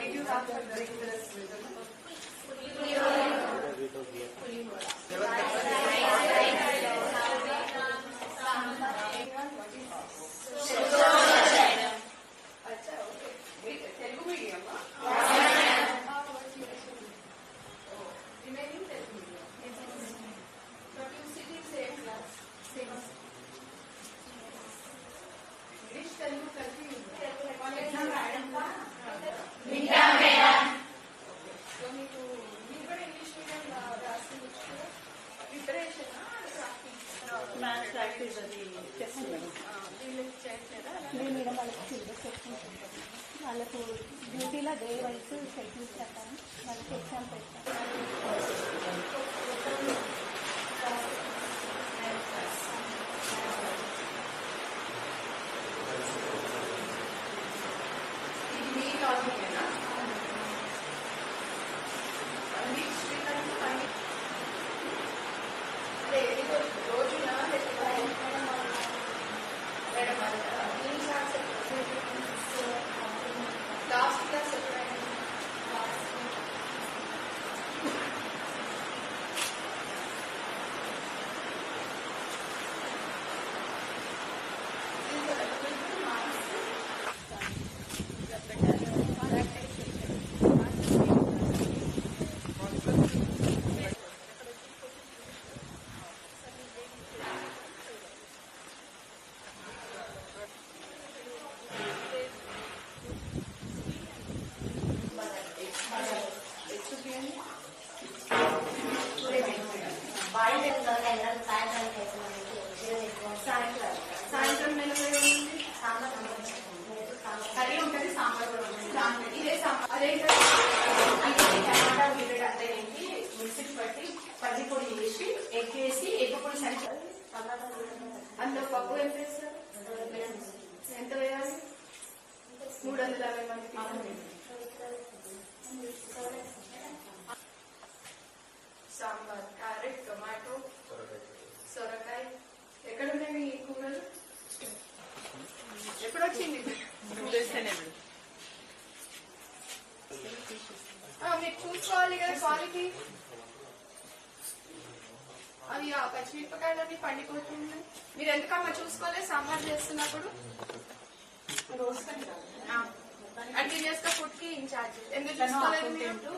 continue after rhythm. వాళ్ళకు డ్యూటీలో day wise schedules సాయంత్రం మెనూ కర్రీ ఉంటుంది సాంబార్ కూడా ఉంటుంది ఇదే సాంబార్ అదే టమాటా ఉల్లిగడ్డ ఏంటి మిక్సీకి పట్టి పల్లి పొడి వేసి ఎగ్ వేసి ఎగ్ పొడి సరి అందులో పప్పు ఎంత ఎంత వేయాలి మూడు వందల యాభై మంది క్యారెట్ టొమాటో సొరకాయ. ఎక్కడ ఉన్నాయి మీ కూరలు? ఎప్పుడు వచ్చింది మీరు చూసుకోవాలి కదా క్వాలిటీ. అవి ఆ పచ్చిమిరపకాయలన్నీ పండిపోతున్నాయి మీరు ఎందుకమ్మా చూసుకోవాలి సాంబార్ చేస్తున్నప్పుడు? ఆ. అంటే చేస్తా ఫుడ్కి ఇన్ఛార్జ్. ఎందుకు చూసుకోలేదు